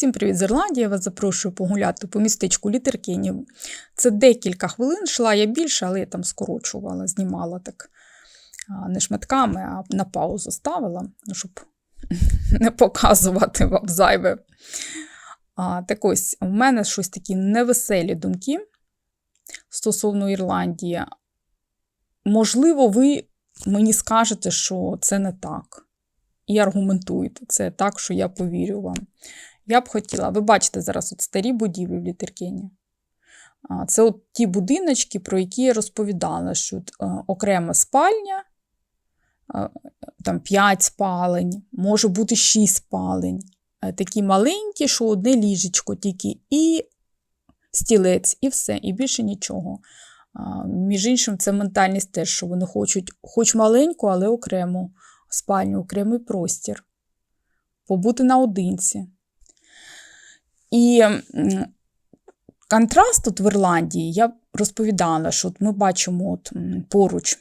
Всім привіт з Ірландії. Я вас запрошую погуляти по містечку Літеркені. Це декілька хвилин, йшла я більше, але я там скорочувала, знімала так не шматками, а на паузу ставила, ну, щоб не показувати вам зайве. А, Так ось, у мене щось такі невеселі думки стосовно Ірландії. Можливо, ви мені скажете, що це не так. І аргументуєте це так, що я повірю вам. Я б хотіла, ви бачите зараз от старі будівлі в Літеркені. Це от ті будиночки, про які я розповідала, що е, окрема спальня, там 5 спалень, може бути 6 спалень. Е, такі маленькі, що одне ліжечко тільки і стілець, і все, і більше нічого. Між іншим, це ментальність теж, що вони хочуть, хоч маленьку, але окрему спальню, окремий простір, побути наодинці. І контраст тут в Ірландії я розповідала, що ми бачимо от поруч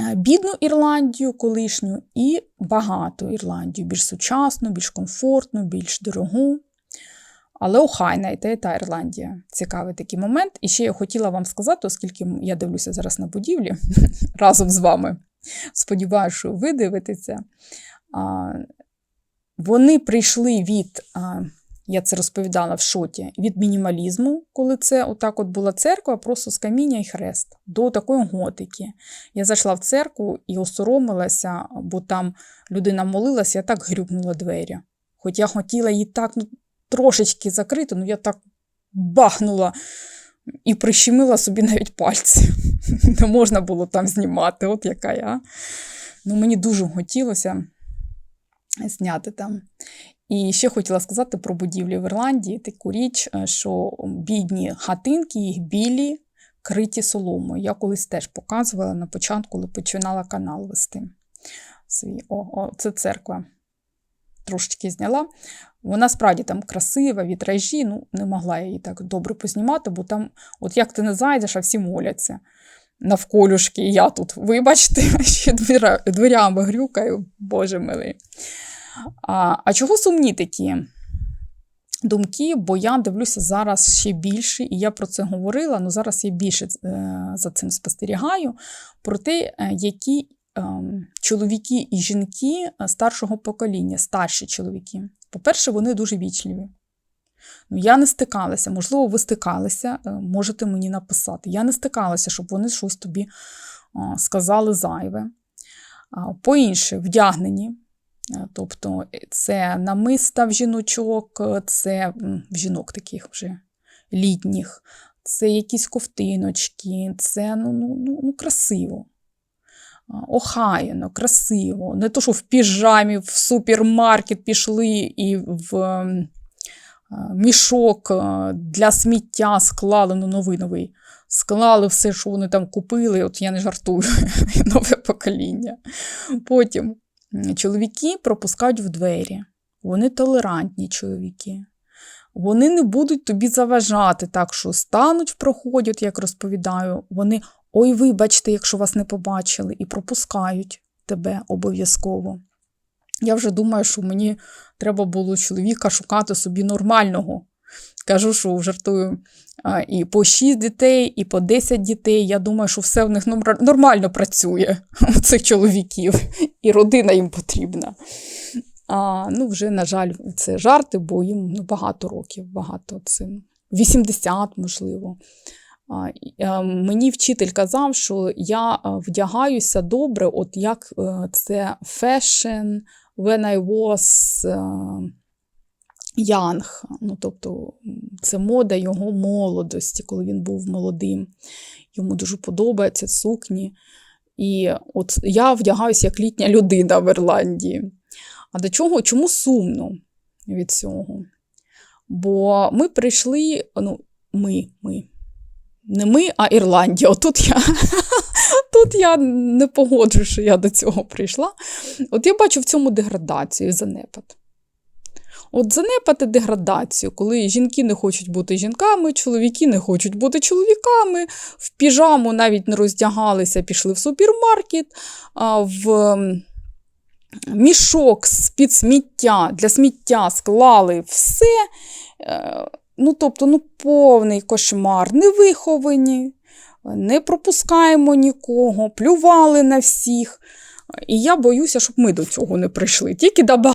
е, бідну Ірландію колишню і багату Ірландію, більш сучасну, більш комфортну, більш дорогу. Але охайна і та, і та Ірландія. Цікавий такий момент. І ще я хотіла вам сказати, оскільки я дивлюся зараз на будівлі разом з вами. Сподіваюся, що ви дивитеся. Вони прийшли від, я це розповідала в шоті, від мінімалізму, коли це отак от була церква, просто з каміння і хрест, до такої готики. Я зайшла в церкву і осоромилася, бо там людина молилася, я так грюкнула двері. Хоч я хотіла її так ну, трошечки закрити, ну я так бахнула і прищемила собі навіть пальці. Не можна було там знімати, от яка я. Ну, Мені дуже хотілося зняти там. І ще хотіла сказати про будівлі в Ірландії таку річ, е, що бідні хатинки, їх білі, криті соломою. Я колись теж показувала на початку, коли починала канал вести. свій. О, о, Це церква. Трошечки зняла. Вона справді там красива, вітражі, ну, не могла її так добре познімати, бо там, от як ти не зайдеш, а всі моляться навколюшки. Я тут, вибачте, ще дверями грюкаю, боже милий. А, а чого сумні такі? Думки, бо я дивлюся зараз ще більше, і я про це говорила, але зараз я більше е, за цим спостерігаю, про те, е, які ем, чоловіки і жінки е, старшого покоління, старші чоловіки. По-перше, вони дуже вічливі. Ну, Я не стикалася, можливо, ви стикалися, е, можете мені написати. Я не стикалася, щоб вони щось тобі сказали зайве. По-інше, вдягнені. Е, тобто це намиста в жіночок, це в жінок таких вже літніх, це якісь ковтиночки, це ну, ну, ну, ну красиво. Охаяно, красиво. Не то, що в піжамі в супермаркет пішли і в мішок для сміття склали, ну новий. Склали все, що вони там купили, от я не жартую, нове покоління. Потім чоловіки пропускають в двері. Вони толерантні чоловіки. Вони не будуть тобі заважати так, що стануть в проході, от як розповідаю, вони ой, вибачте, якщо вас не побачили, і пропускають тебе обов'язково. Я вже думаю, що мені треба було чоловіка шукати собі нормального. Кажу, що жартую і по 6 дітей, і по 10 дітей. Я думаю, що все в них нормально працює у цих чоловіків, і родина їм потрібна. А, Ну, вже, на жаль, це жарти, бо їм ну, багато років, багато цим. 80, можливо. А, Мені вчитель казав, що я вдягаюся добре, от як е, це fashion when I was young. Ну, тобто це мода його молодості, коли він був молодим. Йому дуже подобаються сукні. І от я вдягаюся як літня людина в Ірландії. А до чого? Чому сумно від цього? Бо ми прийшли, ну, ми, ми, не ми, а Ірландія. Отут я тут я не погоджу, що я до цього прийшла. От я бачу в цьому деградацію занепад. От занепати деградацію, коли жінки не хочуть бути жінками, чоловіки не хочуть бути чоловіками, в піжаму навіть не роздягалися, пішли в супермаркет, в мішок з-під сміття для сміття склали все. Ну, тобто, ну, повний кошмар, не виховані, не пропускаємо нікого, плювали на всіх. І я боюся, щоб ми до цього не прийшли. Тільки